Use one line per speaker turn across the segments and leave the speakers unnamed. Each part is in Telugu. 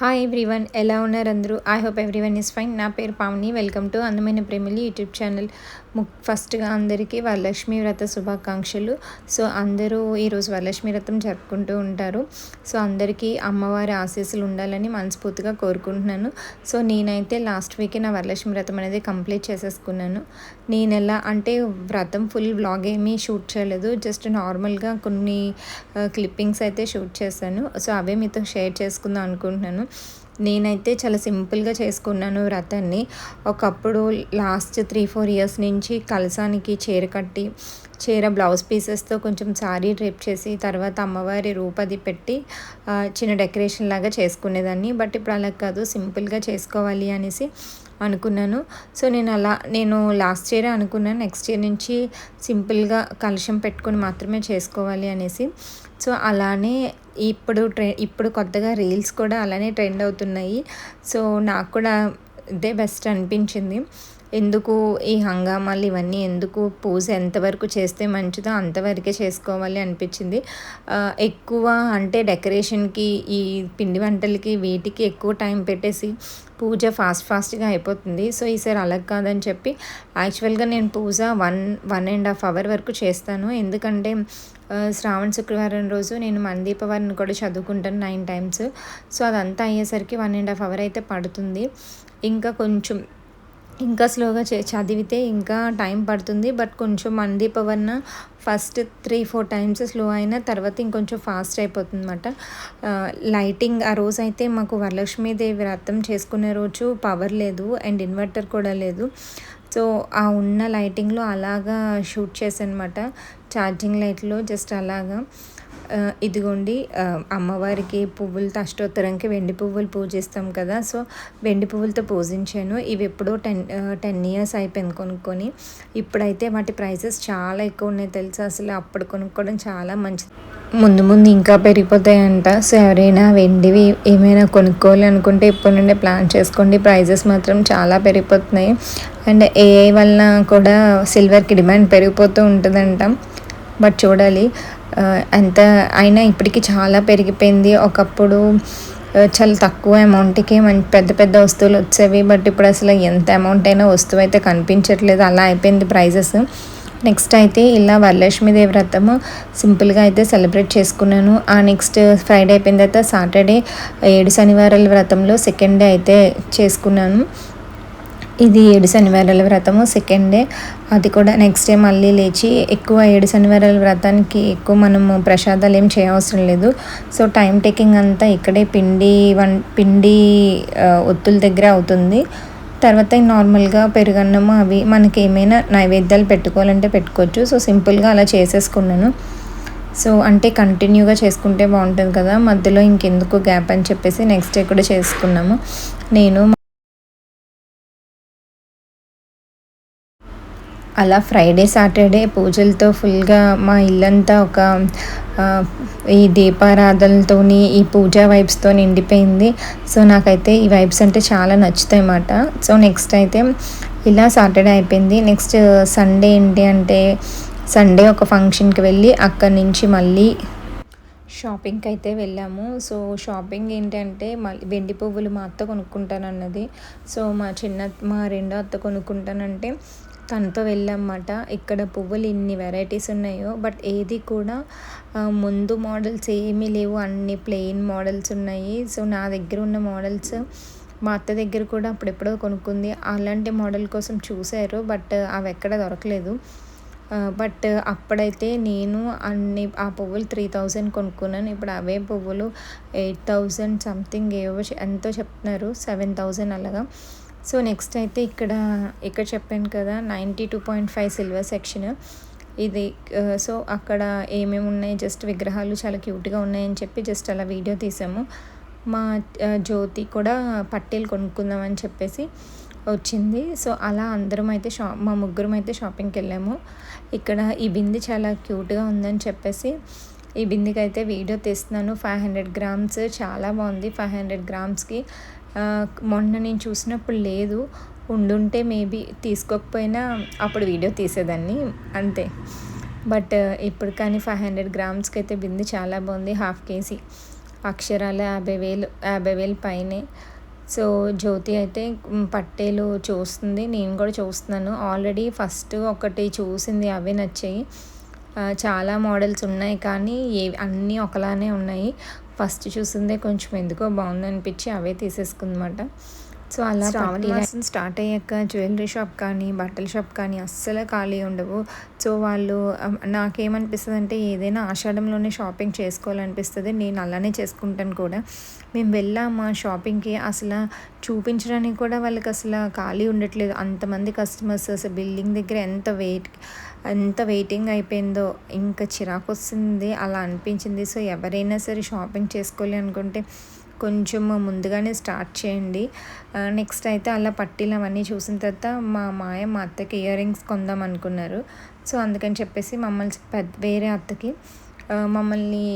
హాయ్ ఎవ్రీవన్ ఎలా ఉన్నారు అందరూ? I hope everyone is fine నా పేరు పావని. వెల్కమ్ టు అందమైన ప్రేమిలి యూట్యూబ్ ఛానల్. ఫస్ట్గా అందరికీ వరలక్ష్మి వ్రత శుభాకాంక్షలు. సో అందరూ ఈరోజు వరలక్ష్మి వ్రతం జరుపుకుంటూ ఉంటారు. సో అందరికీ అమ్మవారి ఆశీస్సులు ఉండాలని మనస్ఫూర్తిగా కోరుకుంటున్నాను. సో నేనైతే లాస్ట్ వీకే నా వరలక్ష్మి వ్రతం అనేది కంప్లీట్ చేసేసుకున్నాను. నేను ఎలా అంటే వ్రతం ఫుల్ వ్లాగ్ ఏమీ షూట్ చేయలేదు. జస్ట్ నార్మల్గా కొన్ని క్లిప్పింగ్స్ అయితే షూట్ చేశాను. సో అవే మీతో షేర్ చేసుకుందాం అనుకుంటున్నాను. నేనైతే చాలా సింపుల్గా చేసుకున్నాను వ్రతాన్ని. ఒకప్పుడు లాస్ట్ త్రీ ఫోర్ ఇయర్స్ నుంచి కలసానికి చీర కట్టి చీర బ్లౌజ్ పీసెస్తో కొంచెం సారీ డ్రేప్ చేసి తర్వాత అమ్మవారి రూపది పెట్టి చిన్న డెకరేషన్ లాగా చేసుకునేదాన్ని. బట్ ఇప్పుడు అలా కాదు సింపుల్గా చేసుకోవాలి అనేసి అనుకున్నాను. సో నేను అలా నేను లాస్ట్ ఇయర్ అనుకున్నాను. నెక్స్ట్ ఇయర్ నుంచి సింపుల్గా కలుషం పెట్టుకొని మాత్రమే చేసుకోవాలి అనేసి. సో అలానే ఇప్పుడు ట్రె ఇప్పుడు కొత్తగా రీల్స్ కూడా అలానే ట్రెండ్ అవుతున్నాయి. సో నాకు కూడా ఇదే బెస్ట్ అనిపించింది. ఎందుకు ఈ హంగామాలు ఇవన్నీ ఎందుకు పూజ ఎంతవరకు చేస్తే మంచిదో అంతవరకే చేసుకోవాలి అనిపించింది. ఎక్కువ అంటే డెకరేషన్కి ఈ పిండి వంటలకి వీటికి ఎక్కువ టైం పెట్టేసి పూజ ఫాస్ట్ ఫాస్ట్గా అయిపోతుంది. సో ఈసారి అలా కాదని చెప్పి యాక్చువల్గా నేను పూజ one one and half hour వరకు చేస్తాను. ఎందుకంటే శ్రావణ శుక్రవారం రోజు నేను మందీపవారిని కూడా చదువుకుంటాను నైన్ టైమ్స్. సో అదంతా అయ్యేసరికి వన్ అండ్ హాఫ్ అవర్ అయితే పడుతుంది. ఇంకా కొంచెం ఇంకా స్లోగా చే చదివితే ఇంకా టైం పడుతుంది. బట్ కొంచెం మంది పవన్న first three four times slow అయినా తర్వాత ఇంకొంచెం ఫాస్ట్ అయిపోతుంది అనమాట లైటింగ్ ఆ రోజు అయితే మాకు వరలక్ష్మీదేవి వ్రతం చేసుకునే రోజు పవర్ లేదు అండ్ ఇన్వర్టర్ కూడా లేదు. సో ఆ ఉన్న లైటింగ్లో అలాగా షూట్ చేశానమాట ఛార్జింగ్ లైట్లో జస్ట్ అలాగా. ఇదిగోండి అమ్మవారికి పువ్వులతో అష్టోత్తరంకి వెండి పువ్వులు పూజిస్తాం కదా. సో వెండి పువ్వులతో పూజించాను. ఇవి ఎప్పుడో టెన్ టెన్ ఇయర్స్ అయిపోయింది కొనుక్కొని. ఇప్పుడైతే వాటి ప్రైసెస్ చాలా ఎక్కువ ఉన్నాయి తెలుసు? అసలు అప్పుడు కొనుక్కోవడం చాలా మంచిది. ముందు ముందు ఇంకా పెరిగిపోతాయంట. సో ఎవరైనా వెండివి ఏమైనా కొనుక్కోవాలి అనుకుంటే ఇప్పటి నుండే ప్లాన్ చేసుకోండి. ప్రైజెస్ మాత్రం చాలా పెరిగిపోతున్నాయి. అండ్ ఏఐ వలన కూడా సిల్వర్కి డిమాండ్ పెరిగిపోతూ ఉంటుందంట. బట్ చూడాలి. ఎంత అయినా ఇప్పటికీ చాలా పెరిగిపోయింది. ఒకప్పుడు చాలా తక్కువ అమౌంట్కి మంచి పెద్ద పెద్ద వస్తువులు వచ్చేవి. బట్ ఇప్పుడు అసలు ఎంత అమౌంట్ అయినా వస్తువు అయితే కనిపించట్లేదు. అలా అయిపోయింది ప్రైజెస్. నెక్స్ట్ అయితే ఇలా వరలక్ష్మీదేవి వ్రతము సింపుల్గా అయితే సెలబ్రేట్ చేసుకున్నాను. ఆ నెక్స్ట్ ఫ్రైడే అయిపోయిన తర్వాత సాటర్డే ఏడు శనివారాల వ్రతంలో సెకండ్ డే అయితే చేసుకున్నాను. ఇది ఏడు శనివారాల వ్రతము సెకండ్ డే అది కూడా నెక్స్ట్ డే మళ్ళీ లేచి ఎక్కువ ఏడు శనివారాల వ్రతానికి ఎక్కువ మనము ప్రసాదాలు ఏం చేయవసరం లేదు. సో టైం టేకింగ్ అంతా ఇక్కడే పిండి వన్ పిండి ఒత్తుల దగ్గర అవుతుంది. తర్వాత నార్మల్గా పెరుగన్నము అవి మనకి ఏమైనా నైవేద్యాలు పెట్టుకోవాలంటే పెట్టుకోవచ్చు. సో సింపుల్గా అలా చేసేసుకున్నాను. సో అంటే కంటిన్యూగా చేసుకుంటే బాగుంటుంది కదా. మధ్యలో ఇంకెందుకు గ్యాప్ అని చెప్పేసి నెక్స్ట్ డే కూడా చేసుకున్నాము. నేను అలా ఫ్రైడే సాటర్డే పూజలతో ఫుల్గా మా ఇల్లంతా ఒక ఈ దీపారాధనలతోని ఈ పూజా వైబ్స్తో నిండిపోయింది. సో నాకైతే ఈ వైబ్స్ అంటే చాలా నచ్చుతాయి అన్నమాట. సో నెక్స్ట్ అయితే ఇలా సాటర్డే అయిపోయింది. నెక్స్ట్ సండే ఏంటి అంటే సండే ఒక ఫంక్షన్కి వెళ్ళి అక్కడి నుంచి మళ్ళీ షాపింగ్కి అయితే వెళ్ళాము. సో షాపింగ్ ఏంటంటే మళ్ళీ వెండి పువ్వులు మా అత్త కొనుక్కుంటానన్నది. సో మా చిన్న మా రెండో అత్త కొనుక్కుంటానంటే తనతో వెళ్ళామన్నమాట ఇక్కడ పువ్వులు ఇన్ని వెరైటీస్ ఉన్నాయో బట్ ఏది కూడా ముందు మోడల్స్ ఏమీ లేవు. అన్ని ప్లెయిన్ మోడల్స్ ఉన్నాయి. సో నా దగ్గర ఉన్న మోడల్స్ మా అత్త దగ్గర కూడా అప్పుడెప్పుడో కొనుక్కుంది. అలాంటి మోడల్ కోసం చూశారు బట్ అవి ఎక్కడ దొరకలేదు. బట్ అప్పుడైతే నేను అన్ని ఆ పువ్వులు త్రీ థౌజండ్ కొనుక్కున్నాను. ఇప్పుడు అవే పువ్వులు ఎయిట్ థౌజండ్ సంథింగ్ ఏవో ఎంతో చెప్తున్నారు. సెవెన్ థౌజండ్ అలాగా. సో నెక్స్ట్ అయితే ఇక్కడ ఇక్కడ చెప్పాను కదా ninety two point five silver section. ఇది సో అక్కడ ఏమేమి ఉన్నాయి జస్ట్ విగ్రహాలు చాలా క్యూట్గా ఉన్నాయని చెప్పి జస్ట్ అలా వీడియో తీసాము. మా జ్యోతి కూడా పట్టీలు కొనుక్కుందామని చెప్పేసి వచ్చింది. సో అలా అందరం అయితే షా మా ముగ్గురం అయితే షాపింగ్కి వెళ్ళాము. ఇక్కడ ఈ బింది చాలా క్యూట్గా ఉందని చెప్పేసి ఈ బిందికి అయితే వీడియో తీస్తున్నాను. ఫైవ్ హండ్రెడ్ గ్రామ్స్ చాలా బాగుంది ఫైవ్ హండ్రెడ్ గ్రామ్స్కి. మొన్న నేను చూసినప్పుడు లేదు. ఉండుంటే మేబీ తీసుకోకపోయినా అప్పుడు వీడియో తీసేదాన్ని అంతే. బట్ ఇప్పుడు కానీ ఫైవ్ హండ్రెడ్ గ్రామ్స్కి అయితే బింది చాలా బాగుంది హాఫ్ కేజీ. అక్షరాల యాభై వేలు యాభై వేలు పైనే. సో జ్యోతి అయితే పట్టేలు చూస్తుంది నేను కూడా చూస్తున్నాను. ఆల్రెడీ ఫస్ట్ ఒకటి చూసింది అవే నచ్చాయి. చాలా మోడల్స్ ఉన్నాయి కానీ ఏ అన్నీ ఒకలానే ఉన్నాయి. ఫస్ట్ చూసిందే కొంచెం ఎందుకో బాగుంది అనిపించి అవే తీసేసుకుందన్నమాట సో అలా శ్రావణ మాసం స్టార్ట్ అయ్యాక జ్యువెలరీ షాప్ కానీ బట్టల షాప్ కానీ అస్సలు ఖాళీ ఉండవు. సో వాళ్ళు నాకేమనిపిస్తుంది అంటే ఏదైనా ఆషాఢంలోనే షాపింగ్ చేసుకోవాలనిపిస్తుంది. నేను అలానే చేసుకుంటాను కూడా. మేము వెళ్ళాము షాపింగ్కి? అసలు చూపించడానికి కూడా వాళ్ళకి అసలు ఖాళీ ఉండట్లేదు. అంతమంది కస్టమర్స్ అసలు బిల్డింగ్ దగ్గర ఎంత వెయిట్ ఎంత వెయిటింగ్ అయిపోయిందో ఇంకా చిరాకు వస్తుంది అలా అనిపించింది. సో ఎవరైనా సరే షాపింగ్ చేసుకోవాలి అనుకుంటే కొంచెం ముందుగానే స్టార్ట్ చేయండి. నెక్స్ట్ అయితే అలా పట్టీలు అవన్నీ చూసిన తర్వాత మా మాయ మా అత్తకి ఇయర్ రింగ్స్ కొందాం అనుకున్నారు. సో అందుకని చెప్పేసి మమ్మల్ని పెద్ద వేరే అత్తకి మమ్మల్ని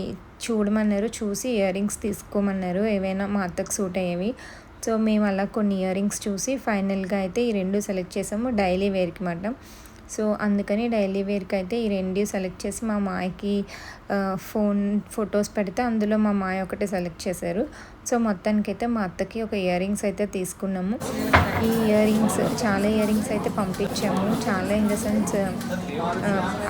చూడమన్నారు. చూసి ఇయర్ రింగ్స్ తీసుకోమన్నారు. ఏవైనా మా అత్తకు సూట్ అయ్యేవి. సో మేము అలా కొన్ని ఇయర్ రింగ్స్ చూసి ఫైనల్గా అయితే ఈ రెండు సెలెక్ట్ చేసాము. డైలీ వేర్కి మాట సో అందుకని డైలీ వేర్కి అయితే ఈ రెండు సెలెక్ట్ చేసి మా మాయకి ఫోన్ ఫొటోస్ పెడితే అందులో మా మాయ ఒకటి సెలెక్ట్ చేశారు. సో మొత్తానికి అయితే మా అత్తకి ఒక ఇయర్ రింగ్స్ అయితే తీసుకున్నాము. ఈ ఇయర్ రింగ్స్ చాలా ఇయర్ రింగ్స్ అయితే పంపించాము. చాలా ఇన్ ద సెన్స్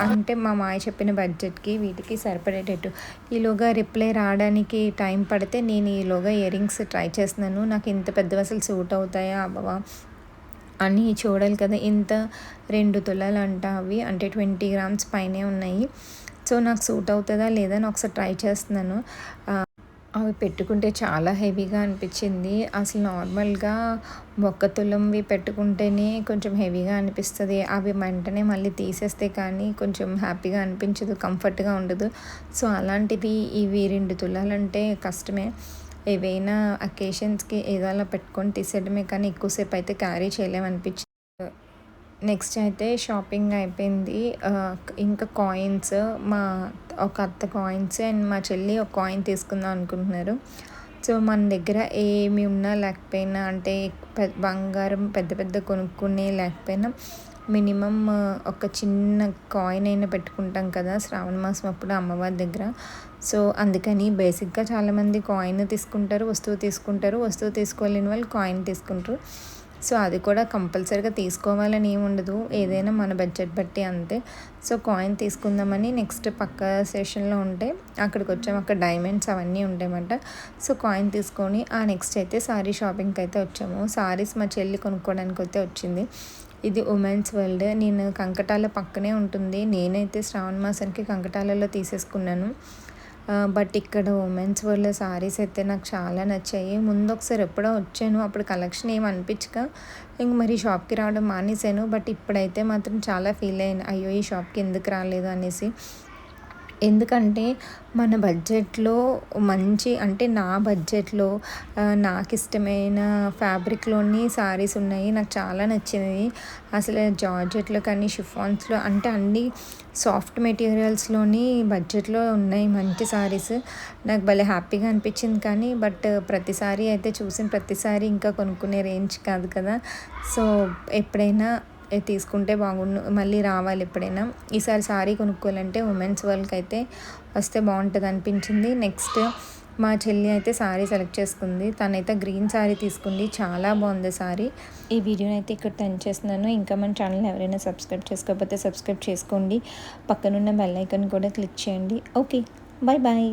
అంటే మా మాయ చెప్పిన బడ్జెట్కి వీటికి సరిపడేటట్టు. ఈలోగా రిప్లై రావడానికి టైం పడితే నేను ఈలోగా ఇయర్ రింగ్స్ ట్రై చేస్తున్నాను. నాకు ఇంత పెద్ద అసలు సూట్ అవుతాయా అవ్వవా? అని చూడాలి కదా. ఇంత రెండు తులాలు అంట అవి. అంటే ట్వంటీ గ్రామ్స్ పైనే ఉన్నాయి. సో నాకు సూట్ అవుతుందా లేదా అని ఒకసారి ట్రై చేస్తున్నాను. అవి పెట్టుకుంటే చాలా హెవీగా అనిపించింది. అసలు నార్మల్గా ఒక్క తులంవి పెట్టుకుంటేనే కొంచెం హెవీగా అనిపిస్తుంది. అవి వెంటనే మళ్ళీ తీసేస్తే కానీ కొంచెం హ్యాపీగా అనిపించదు కంఫర్ట్గా ఉండదు. సో అలాంటివి ఇవి రెండు తులాలంటే కష్టమే. ఏవైనా అకేషన్స్కి ఏదో అలా పెట్టుకొని తీసేయడమే కానీ ఎక్కువసేపు అయితే క్యారీ చేయలేమనిపించింది నెక్స్ట్ అయితే షాపింగ్ అయిపోయింది. ఇంకా కాయిన్స్ మా ఒక అత్త కాయిన్స్ అండ్ మా చెల్లి ఒక కాయిన్ తీసుకుందాం అనుకుంటున్నారు. సో మన దగ్గర ఏమి ఉన్నా లేకపోయినా అంటే బంగారం పెద్ద పెద్ద కొనుక్కునే లేకపోయినా మినిమమ్ ఒక చిన్న కాయిన్ అయినా పెట్టుకుంటాం కదా శ్రావణ మాసం అప్పుడు అమ్మవారి దగ్గర. సో అందుకని బేసిక్గా చాలామంది కాయిన్ తీసుకుంటారు వస్తువు తీసుకుంటారు. వస్తువు తీసుకోలేని వాళ్ళు కాయిన్ తీసుకుంటారు. సో అది కూడా కంపల్సరీగా తీసుకోవాలని ఏమి ఉండదు. ఏదైనా మన బడ్జెట్ బట్టి అంతే. సో కాయిన్ తీసుకుందామని నెక్స్ట్ పక్క సెషన్లో ఉంటే అక్కడికి వచ్చాము అక్కడ డైమండ్స్ అవన్నీ ఉంటాయన్నమాట. సో కాయిన్ తీసుకొని ఆ నెక్స్ట్ అయితే సారీ షాపింగ్కి అయితే వచ్చాము. సారీస్ మా చెల్లి కొనుక్కోవడానికి అయితే వచ్చింది. ఇది ఉమెన్స్ వరల్డ్. నేను కంకటాల పక్కనే ఉంటుంది. నేనైతే శ్రావణ మాసానికి కంకటాలలో తీసేసుకున్నాను. బట్ ఇక్కడ ఉమెన్స్ వరల్డ్ శారీస్ అయితే నాకు చాలా నచ్చాయి. ముందు ఒకసారి ఎప్పుడో వచ్చాను. అప్పుడు కలెక్షన్ ఏమి అనిపించక ఇంక మరి షాప్కి రావడం మానేశాను. బట్ ఇప్పుడైతే మాత్రం చాలా ఫీల్ అయ్యాను. అయ్యో ఈ షాప్కి ఎందుకు రాలేదు అనేసి. ఎందుకంటే మన బడ్జెట్లో మంచి అంటే నా బడ్జెట్లో నాకు ఇష్టమైన ఫ్యాబ్రిక్లోని శారీస్ ఉన్నాయి. నాకు చాలా నచ్చినవి. అసలు జార్జెట్లో కానీ షిఫాన్స్లో అంటే అన్ని సాఫ్ట్ మెటీరియల్స్లోని బడ్జెట్లో ఉన్నాయి మంచి శారీస్ నాకు భలే హ్యాపీగా అనిపించింది కానీ బట్ ప్రతిసారి అయితే చూసిన ప్రతిసారి ఇంకా కొనుక్కునే రేంజ్ కాదు కదా. సో ఎప్పుడైనా తీసుకుంటే బాగుండు మళ్ళీ రావాలి ఎప్పుడైనా. ఈసారి సారీ కొనుక్కోవాలంటే ఉమెన్స్ వరల్డ్కి అయితే వస్తే బాగుంటుంది అనిపించింది. నెక్స్ట్ మా చెల్లి అయితే శారీ సెలెక్ట్ చేసుకుంది. తనైతే గ్రీన్ సారీ తీసుకుంది. చాలా బాగుంది సారీ. ఈ వీడియోని అయితే ఇక్కడ టెన్ చేస్తున్నాను. ఇంకా మన ఛానల్ ఎవరైనా సబ్స్క్రైబ్ చేసుకోకపోతే సబ్స్క్రైబ్ చేసుకోండి. పక్కనున్న బెల్ ఐకన్ కూడా క్లిక్ చేయండి. Okay bye bye